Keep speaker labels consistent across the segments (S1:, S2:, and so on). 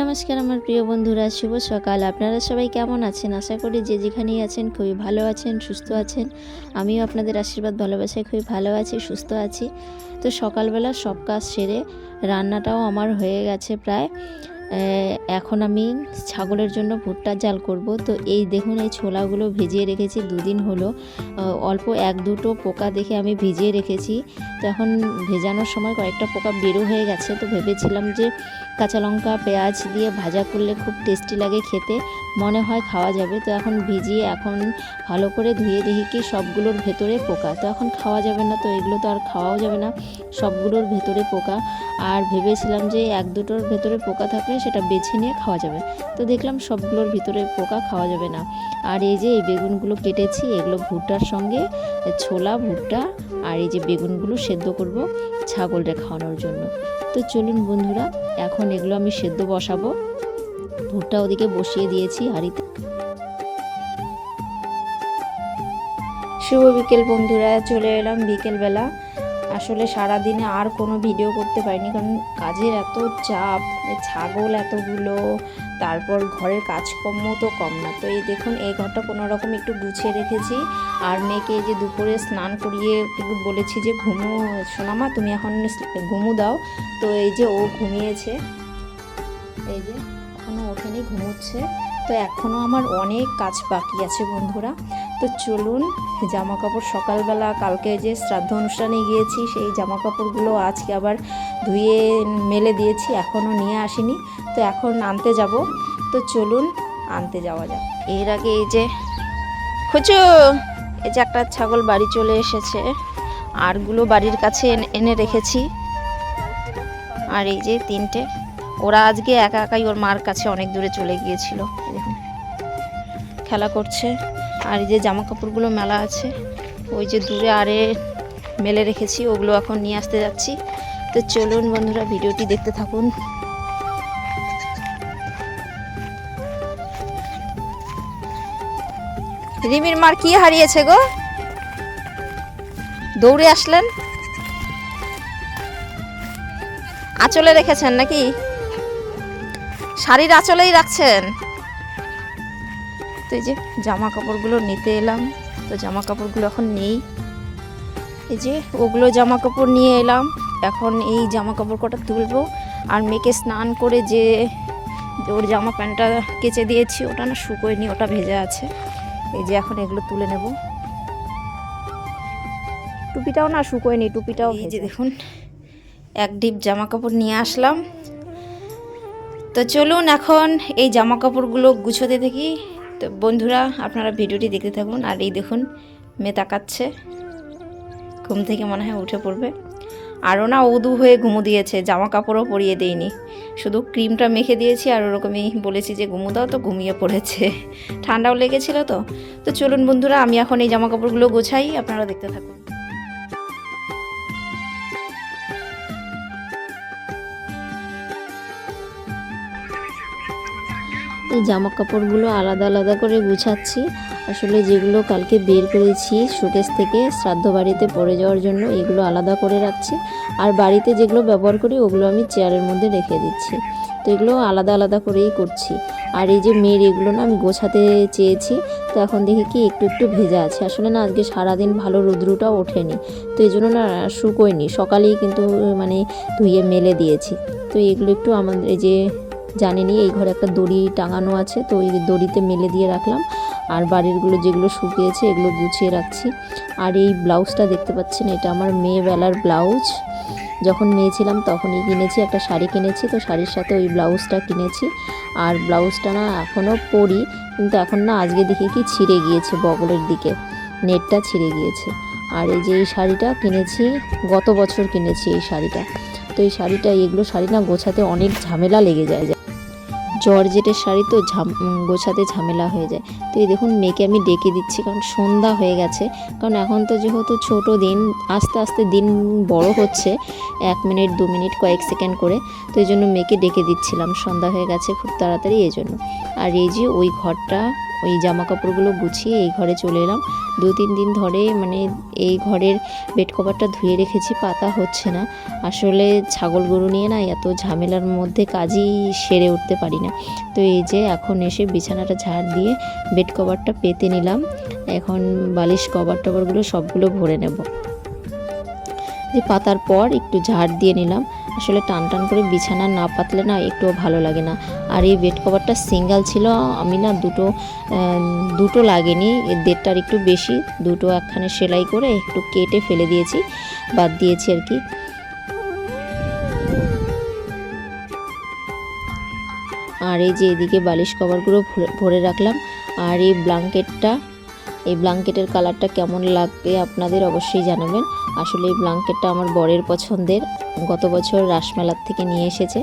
S1: নমস্কার আমার প্রিয় বন্ধুরা, শুভ সকাল। আপনারা সবাই কেমন আছেন? আশা করি যে যেখানেই আছেন খুবই ভালো আছেন, সুস্থ আছেন। আমিও আপনাদের আশীর্বাদ, ভালোবাসায় খুবই ভালো আছি, সুস্থ আছি। তো সকালবেলা সব কাজ সেরে রান্নাটাও আমার হয়ে গেছে প্রায়। এখন আমি ছাগলের জন্য ভুট্টার জাল করব। তো এই দেখুন, এই ছোলাগুলো ভিজিয়ে রেখেছি, দুদিন হলো। অল্প এক দুটো পোকা দেখে আমি ভিজিয়ে রেখেছি। তো এখন ভেজানোর সময় কয়েকটা পোকা বেরো হয়ে গেছে। তো ভেবেছিলাম যে কাঁচা লঙ্কা, পেঁয়াজ দিয়ে ভাজা করলে খুব টেস্টি লাগে খেতে, মনে হয় খাওয়া যাবে। তো এখন ভিজিয়ে এখন ভালো করে ধুয়ে দেখি কি সবগুলোর ভেতরে পোকা। তো এখন খাওয়া যাবে না, তো এগুলো তো আর খাওয়াও যাবে না, সবগুলোর ভেতরে পোকা। আর ভেবেছিলাম যে এক দুটোর ভেতরে পোকা থাকলে সেটা বেছে নিয়ে খাওয়া যাবে। তো দেখলাম সবগুলোর ভিতরে পোকা খাওয়া যাবে না। আর এই যে এই বেগুনগুলো কেটেছি, এগুলো ভুট্টার সঙ্গে, ছোলা, ভুট্টা, আর এই যে বেগুনগুলো সেদ্ধ করব ছাগলটা খাওয়ানোর জন্য। তো চলুন বন্ধুরা, এখন এগুলো আমি সেদ্ধ বসাবো। ভুট্টা ওদিকে বসিয়ে দিয়েছি হাঁড়িতে। শুভ বিকেল বন্ধুরা, চলে এলাম বিকেলবেলা। আসলে সারা দিনে আর কোনো ভিডিও করতে পারিনি, কারণ কাজের এত চাপ ছাগল এতগুলো, তারপর ঘরের কাজকর্ম তো কম না। তো এই দেখুন, এই ঘরটা কোনো রকম একটু গুছিয়ে রেখেছি। আর মেয়েকে যে দুপুরে স্নান করিয়ে একটু বলেছি যে, ঘুমো সোনামা, তুমি এখন ঘুমু দাও। তো এই যে ও ঘুমিয়েছে। এই যে এখনও ওঠেনি, ঘুমোচ্ছে। তো এখনও আমার অনেক কাজ বাকি আছে বন্ধুরা। তো চলুন জামা কাপড় সকালবেলা, কালকে যে শ্রাদ্ধ অনুষ্ঠানে গিয়েছি, সেই জামা কাপড়গুলো আজকে আবার ধুয়ে মেলে দিয়েছি, এখনও নিয়ে আসিনি। তো এখন আনতে যাব। তো চলুন, আনতে যাওয়া যাক। এর আগে এই যে, খুচু! এই যে একটা ছাগল বাড়ি চলে এসেছে। আরগুলো বাড়ির কাছে এনে- রেখেছি। আর এই যে তিনটে। ওরা আজকে একা একাই ওর মার কাছে অনেক দূরে চলে গিয়েছিল। খেলা করছে। আর এই যে জামা কাপড়গুলো মেলা আছে, ওই যে দূরে আরে মেলে রেখেছি, ওগুলো এখন নিয়ে আসতে যাচ্ছি। তো চলুন বন্ধুরা, ভিডিওটি দেখতে থাকুন। রিমির মার কি হারিয়েছে গো? দৌড়ে আসলেন? আঁচলে রেখেছেন নাকি? শাড়ির আঁচলেই রাখছেন? তো এই যে জামা কাপড়গুলো নিতে এলাম তো জামা কাপড়গুলো এখন নেই। এই যে ওগুলো জামা কাপড় নিয়ে এলাম এখন এই জামা কাপড় কটা তুলবো আর মেয়েকে স্নান করে যে ওর জামা প্যান্টটা কেচে দিয়েছি ওটা না শুকোয়নি ওটা ভেজা আছে। এই যে এখন এগুলো তুলে নেব। টুপিটাও না শুকোয়নি টুপিটাও এই যে দেখুন এক ডিপ জামা কাপড় নিয়ে আসলাম। তো চলুন এখন এই জামা কাপড়গুলো গুছোতে থাকি। তো বন্ধুরা, আপনারা ভিডিওটি দেখতে থাকুন আর এই দেখুন মেয়ে তাকাচ্ছে ঘুম থেকে মনে হয় উঠে পড়বে। আরও না উদু হয়ে ঘুমো দিয়েছে জামা কাপড়ও পরিয়ে দেয়নি। শুধু ক্রিমটা মেখে দিয়েছি আর ওরকমই বলেছি যে, ঘুমো দাও তো, ঘুমিয়ে পড়েছে। ঠান্ডাও লেগেছিল তো। তো চলুন বন্ধুরা, আমি এখন এই জামা কাপড়গুলো গোছাই, আপনারা দেখতে থাকুন। এই জামা কাপড়গুলো আলাদা আলাদা করে গুছাচ্ছি। আসলে যেগুলো কালকে বের করেছি শোকেস থেকে শ্রাদ্ধ বাড়িতে পড়ে যাওয়ার জন্য এগুলো আলাদা করে রাখছি। আর বাড়িতে যেগুলো ব্যবহার করি ওগুলো আমি চেয়ারের মধ্যে রেখে দিচ্ছি। তো এগুলো আলাদা আলাদা করেই করছি। আর এই যে মেয়ের এগুলো না আমি গোছাতে চেয়েছি, তো এখন দেখি কি একটু একটু ভেজা আছে। আসলে না আজকে সারাদিন ভালো রৌদ্রটাও ওঠেনি। তো এই জন্য না শুকোয়নি। সকালেই কিন্তু মানে ধুয়ে মেলে দিয়েছি। তো এগুলো একটু আমাদের এই যে জানেনি, এই ঘরে একটা দড়ি টাঙানো আছে, তো ওই দড়িতে মেলে দিয়ে রাখলাম। আর বাড়িরগুলো যেগুলো শুকিয়েছে, এগুলো গুছিয়ে রাখছি। আর এই ব্লাউজটা দেখতে পাচ্ছেন, এটা আমার মেয়েবেলার ব্লাউজ। যখন মেয়ে ছিলাম তখনই কিনেছি, একটা শাড়ি কিনেছি, তো শাড়ির সাথে ওই ব্লাউজটা কিনেছি। আর ব্লাউজটা না এখনও পরি, কিন্তু এখন না আজকে দেখি কি ছিঁড়ে গিয়েছে বগলের দিকে, নেটটা ছিঁড়ে গিয়েছে। আর এই যে এই শাড়িটা কিনেছি, গত বছর কিনেছি এই শাড়িটা। তো এই শাড়িটা, এগুলো শাড়ি না গোছাতে অনেক ঝামেলা লেগে যায় জর্জেটের শাড়ি তো ঝাম গোছাতে ঝামেলা হয়ে যায়। তো এই দেখুন, মেয়েকে আমি ডেকে দিচ্ছি, কারণ সন্ধ্যা হয়ে গেছে। কারণ এখন তো যেহেতু ছোট দিন, আস্তে আস্তে দিন বড় হচ্ছে, এক মিনিট, দু মিনিট, কয়েক সেকেন্ড করে। তো এই জন্য মেয়েকে ডেকে দিচ্ছিলাম। সন্ধ্যা হয়ে গেছে খুব তাড়াতাড়ি, এই জন্য। আর এই যে ওই ঘরটা ওই জামা কাপড়গুলো গুছিয়ে এই ঘরে চলে এলাম। দু তিন দিন ধরে মানে এই ঘরের বেড কভারটা ধুয়ে রেখেছি, পাতা হচ্ছে না। আসলে ছাগল গরু নিয়ে না এত ঝামেলার মধ্যে কাজই সেরে উঠতে পারি না। তো এই যে এখন এসে বিছানাটা ঝাড় দিয়ে বেড কভারটা পেতে নিলাম। এখন বালিশ কভার টভারগুলো সবগুলো ভরে নেব। যে পাতার পর একটু ঝাড় দিয়ে নিলাম। আসলে টান টান করে বিছানা না পাতলে না একটুও ভালো লাগে না। আর এই বেড কভারটা সিঙ্গেল ছিল, আমি না দুটো দুটো লাগেনি দেড়টার একটু বেশি, দুটো একখানে সেলাই করে একটু কেটে ফেলে দিয়েছি, বাদ দিয়েছি আর কি। আর এই যে এদিকে বালিশ কভারগুলো ভরে- রাখলাম, আর এই ব্ল্যাঙ্কেটটা এই ব্ল্যাঙ্কেটের কালারটা কেমন লাগবে আপনাদের অবশ্যই জানাবেন। আসলে এই ব্ল্যাঙ্কেটটা আমার বরের পছন্দের। গত বছর রাসমেলার থেকে নিয়ে এসেছে।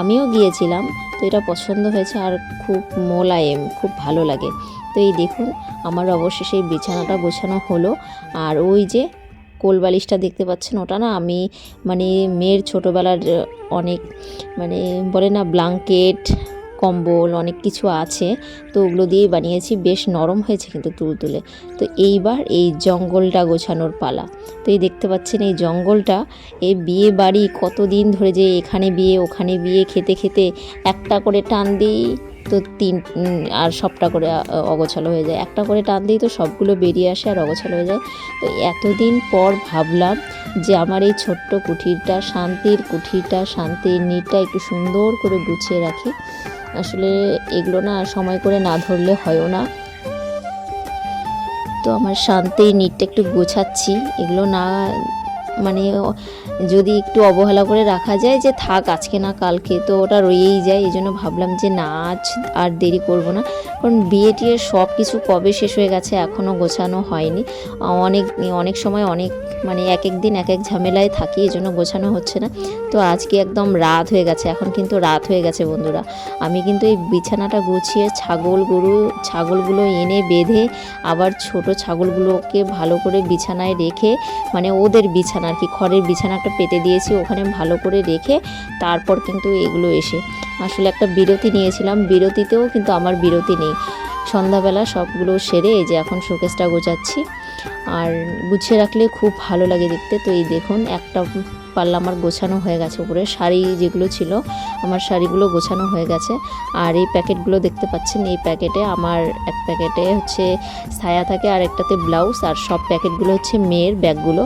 S1: আমিও গিয়েছিলাম, তো এটা পছন্দ হয়েছে আর খুব মোলায়েম, খুব ভালো লাগে। তো এই দেখুন, আমার অবশেষে এই বিছানাটা গোছানো হলো। আর ওই যে কোল বালিশটা দেখতে পাচ্ছেন, ওটা না আমি মানে মেয়ের ছোটোবেলার অনেক মানে বলে না ব্ল্যাঙ্কেট কম্বল, অনেক কিছু আছে। তো ওগুলো দিয়েই বানিয়েছি। বেশ নরম হয়েছে কিন্তু তুলতুলে তো এইবার এই জঙ্গলটা গোছানোর পালা। তো এই দেখতে পাচ্ছেন এই জঙ্গলটা। এই বিয়ে বাড়ি কতদিন ধরে যে এখানে বিয়ে, ওখানে বিয়ে, খেতে খেতে একটা করে টান দিই তো তিন আর সবটা করে অগোছালো হয়ে যায়। একটা করে টান দিই তো সবগুলো বেরিয়ে আসে আর অগোছালো হয়ে যায়। তো এতদিন পর ভাবলাম যে আমার এই ছোট্ট কুঠিরটা, শান্তির কুঠিরটা, শান্তির নিটটা একটু সুন্দর করে গুছিয়ে রাখি। আসলে এগুলো না সময় করে না ধরলে হয়ও না। তো আমার শান্তি নিটটা একটু গোছাচ্ছি। এগুলো না মানে যদি একটু অবহেলা করে রাখা যায় যে থাক, আজকে না কালকে, তো ওটা রয়েই যায়। এই জন্য ভাবলাম যে না, আজ আর দেরি করব না। কারণ বিয়ে টিয়ে সব কিছু কবে শেষ হয়ে গেছে এখনও গোছানো হয়নি। অনেক অনেক সময় অনেক মানে এক এক দিন এক এক ঝামেলায় থাকি, এই জন্য গোছানো হচ্ছে না। তো আজকে একদম রাত হয়ে গেছে, এখন কিন্তু রাত হয়ে গেছে বন্ধুরা। আমি কিন্তু এই বিছানাটা গুছিয়ে ছাগল গরু, ছাগলগুলো এনে বেঁধে আবার ছোট ছাগলগুলোকে ভালো করে বিছানায় রেখে মানে ওদের বিছানা আর কি খড়ের বিছানাটা পেতে দিয়েছি, ওখানে ভালো করে রেখে তারপর কিন্তু এগুলো এসে। আসলে একটা বিরতি নিয়েছিলাম, বিরতিতেও কিন্তু আমার বিরতি নেই। সন্ধ্যাবেলা সবগুলো সেরে এই যে এখন শোকেসটা গোছাচ্ছি। আর গুছিয়ে রাখলে খুব ভালো লাগে দেখতে। তো এই দেখুন, একটা পাল্লা আমার গোছানো হয়ে গেছে উপরে। শাড়ি যেগুলো ছিল, আমার শাড়িগুলো গোছানো হয়ে গেছে। আর এই প্যাকেটগুলো দেখতে পাচ্ছেন, এই প্যাকেটে আমার এক প্যাকেটে হচ্ছে ছায়া থাকে আর একটাতে ব্লাউজ। আর সব প্যাকেটগুলো হচ্ছে মেয়ের ব্যাগগুলো।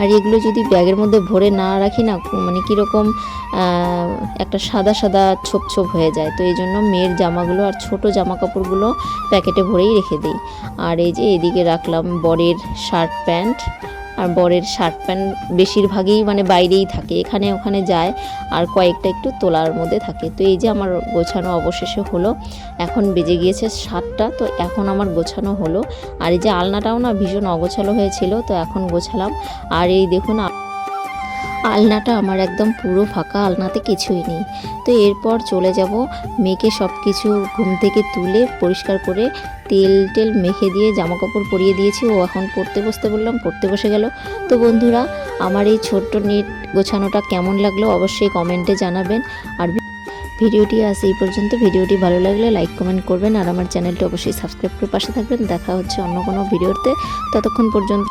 S1: আর এগুলো যদি ব্যাগের মধ্যে ভরে না রাখি না মানে কীরকম একটা সাদা সাদা ছোপ ছোপ হয়ে যায়। তো এই জন্য মেয়ের জামাগুলো আর ছোট জামা কাপড়গুলো প্যাকেটে ভরেই রেখে দিই। আর এই যে এদিকে রাখলাম বরের শার্ট প্যান্ট। আর বরের শার্ট প্যান্ট বেশিরভাগই মানে বাইরেই থাকে, এখানে ওখানে যায় আর কয়েকটা একটু তোলার মধ্যে থাকে। তো এই যে আমার গোছানো অবশেষে হলো, এখন বেজে গিয়েছে সাতটা, তো এখন আমার গোছানো হলো। আর এই যে আলনাটাও না ভীষণ অগোছালো হয়েছিল, তো এখন গোছালাম। আর এই দেখুন আলনাটা আমার একদম পুরো ফাঁকা, আলনাতে কিছুই নেই। তো এরপর চলে যাব মেয়েকে সব কিছু ঘুম থেকে তুলে পরিষ্কার করে তেল টেল মেখে দিয়ে জামা কাপড় পরিয়ে দিয়েছি। ও এখন পড়তে বসতে বললাম, পড়তে বসে গেল। তো বন্ধুরা, আমার এই ছোট্ট নেট গোছানোটা কেমন লাগল অবশ্যই কমেন্টে জানাবেন। আর ভিডিওটি আজ এই পর্যন্ত। ভিডিওটি ভালো লাগলে লাইক, কমেন্ট করবেন। আর আমার চ্যানেলটি অবশ্যই সাবস্ক্রাইব করে পাশে থাকবেন। দেখা হচ্ছে অন্য কোনো ভিডিওতে। ততক্ষণ পর্যন্ত